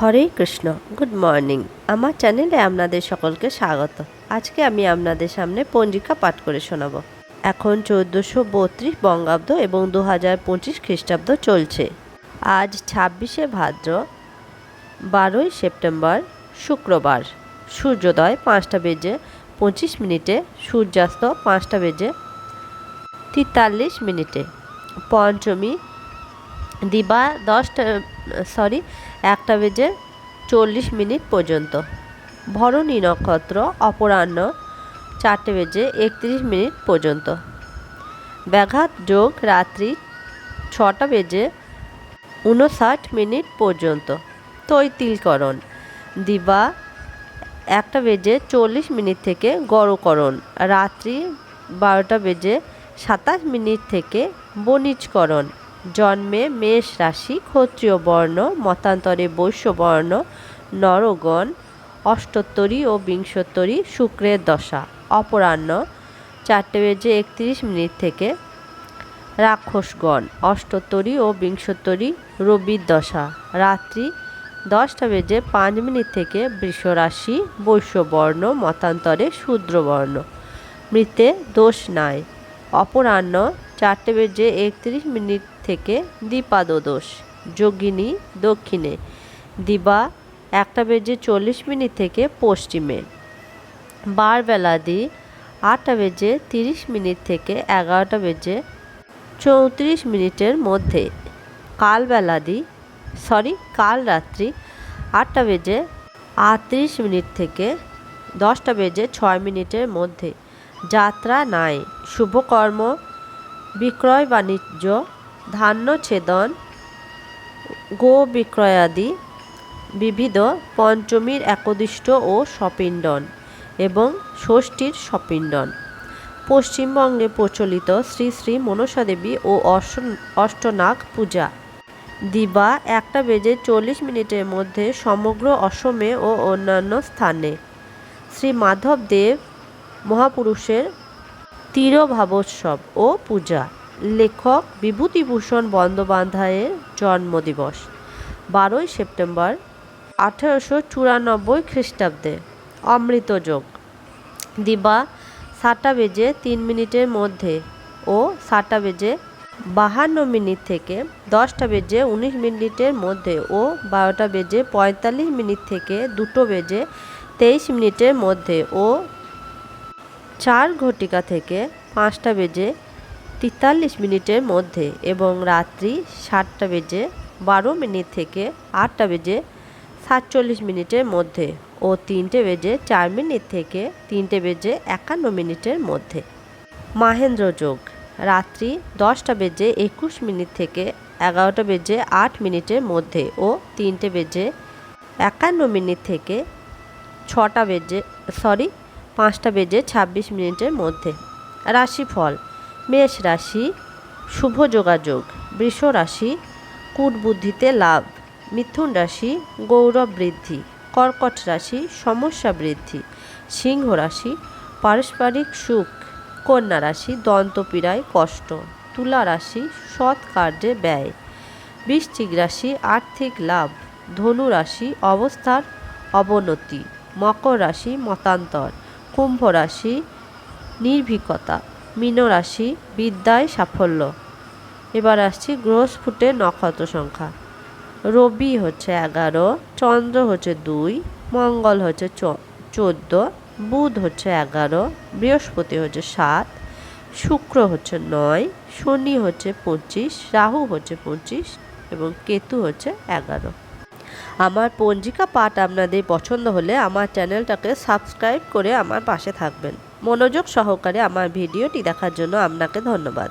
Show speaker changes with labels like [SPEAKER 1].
[SPEAKER 1] হরে Krishna, good morning. আমার চ্যানেলে আপনাদের সকলকে স্বাগত। আজকে আমি আপনাদের সামনে পঞ্জিকা পাঠ করে শোনাব। এখন চোদ্দোশো বত্রিশ বঙ্গাব্দ এবং দু হাজার পঁচিশ খ্রিস্টাব্দ চলছে। আজ ছাব্বিশে ভাদ্র, বারোই সেপ্টেম্বর, শুক্রবার। সূর্যোদয় পাঁচটা বেজে পঁচিশ মিনিটে, সূর্যাস্ত পাঁচটা বেজে তেতাল্লিশ মিনিটে। পঞ্চমী দিবা দশটা সরি একটা বেজে চল্লিশ মিনিট পর্যন্ত। ভরণী নক্ষত্র, অপরাহ্ন, চারটে বেজে একত্রিশ মিনিট পর্যন্ত। ব্যাঘাত যোগ রাত্রি ছটা বেজে উনষাট মিনিট পর্যন্ত। তৈতিলকরণ, দিবা একটা বেজে চল্লিশ মিনিট থেকে গড়করণ রাত্রি বারোটা বেজে সাতাশ মিনিট থেকে বণিজকরণ। জন্মে মেষ রাশি, ক্ষত্রিয় বর্ণ, মতান্তরে বৈশ্য বর্ণ, নরগণ, অষ্টোত্তরী ও বিংশোত্তরী শুক্রের দশা, অপরাহ্ন চারটে বেজে একত্রিশ মিনিট থেকে। রাক্ষসগণ, অষ্টোত্তরী ও বিংশোত্তরী রবির দশা, রাত্রি দশটা বেজে পাঁচ মিনিট থেকে বৃষরাশি বৈশ্যবর্ণ মতান্তরে শূদ্রবর্ণ মৃতে দোষ নাই। অপরাহ্ন চারটে বেজে একত্রিশ মিনিট থেকে দীপাদোষ যোগিনী দক্ষিণে, দিবা একটা বেজে চল্লিশ মিনিট থেকে পশ্চিমে বারবেলাদি আটটা বেজে তিরিশ মিনিট থেকে এগারোটা বেজে চৌত্রিশ মিনিটের মধ্যে কালবেলাদি সরি কাল রাত্রি আটটা বেজে আটত্রিশ মিনিট থেকে দশটা বেজে ছয় মিনিটের মধ্যে, যাত্রা নাই, শুভকর্ম, বিক্রয় বাণিজ্য ধান্য ছেদন গো বিক্রয়াদি বিবিধ পঞ্চমীর একদিষ্ট ও সপিণ্ডন এবং ষষ্ঠীর সপিণ্ডন। পশ্চিমবঙ্গে প্রচলিত শ্রী শ্রী মনসা দেবী ও অষ্ট অষ্টনাগ পূজা। দিবা একটা বেজে চল্লিশ মিনিটের মধ্যে সমগ্র অসমে ও অন্যান্য স্থানে। শ্রী মাধব দেব মহাপুরুষের তিরোভাবোৎসব ও পূজা। লেখক বিভূতিভূষণ বন্দ্যোপাধ্যায়ের জন্মদিবস, বারোই সেপ্টেম্বর আঠেরোশো চুরানব্বই খ্রিস্টাব্দে অমৃতযোগ দিবা সাতটা বেজে তিন মিনিটের মধ্যে ও সাতটা বেজে বাহান্ন মিনিট থেকে দশটা বেজে উনিশ মিনিটের মধ্যে ও বারোটা বেজে পঁয়তাল্লিশ মিনিট থেকে দুটো বেজে তেইশ মিনিটের মধ্যে ও চার ঘটিকা থেকে পাঁচটা বেজে তেতাল্লিশ মিনিটের মধ্যে এবং রাত্রি সাতটা বেজে বারো মিনিট থেকে আটটা বেজে সাতচল্লিশ মিনিটের মধ্যে ও তিনটে বেজে চার মিনিট থেকে তিনটে বেজে একান্ন মিনিটের মধ্যে। মাহেন্দ্র যোগ। রাত্রি দশটা বেজে একুশ মিনিট থেকে এগারোটা বেজে আট মিনিটের মধ্যে ও তিনটে বেজে একান্ন মিনিট থেকে ছটা বেজে, সরি, পাঁচটা বেজে ছাব্বিশ মিনিটের মধ্যে। রাশিফল। মেষ রাশি, শুভ যোগাযোগ, বৃষ রাশি কূটবুদ্ধিতে লাভ, মিথুন রাশি, গৌরব বৃদ্ধি, কর্কট রাশি, সমস্যা বৃদ্ধি, সিংহ রাশি, পারস্পরিক সুখ, কন্যা রাশি, দন্তপীড়ায় কষ্ট, তুলা রাশি, সৎ কার্যে ব্যয়, বৃশ্চিক রাশি, আর্থিক লাভ, ধনু রাশি, অবস্থার অবনতি, মকর রাশি, মতান্তর, কুম্ভ রাশি, নির্ভীকতা মীন রাশি, বিদ্যায় সাফল্য। এবার আসছি গ্রহস্ফুটের নক্ষত্র সংখ্যা। রবি হচ্ছে এগারো, চন্দ্র হচ্ছে দুই, মঙ্গল হচ্ছে চোদ্দ, বুধ হচ্ছে এগারো, বৃহস্পতি হচ্ছে সাত, শুক্র হচ্ছে নয়, শনি হচ্ছে পঁচিশ, রাহু হচ্ছে পঁচিশ এবং কেতু হচ্ছে এগারো। আমার পঞ্জিকা পাঠ আপনাদের পছন্দ হলে আমার চ্যানেলটাকে সাবস্ক্রাইব করে আমার পাশে থাকবেন। মনোযোগ সহকারে আমার ভিডিওটি দেখার জন্য আপনাকে ধন্যবাদ।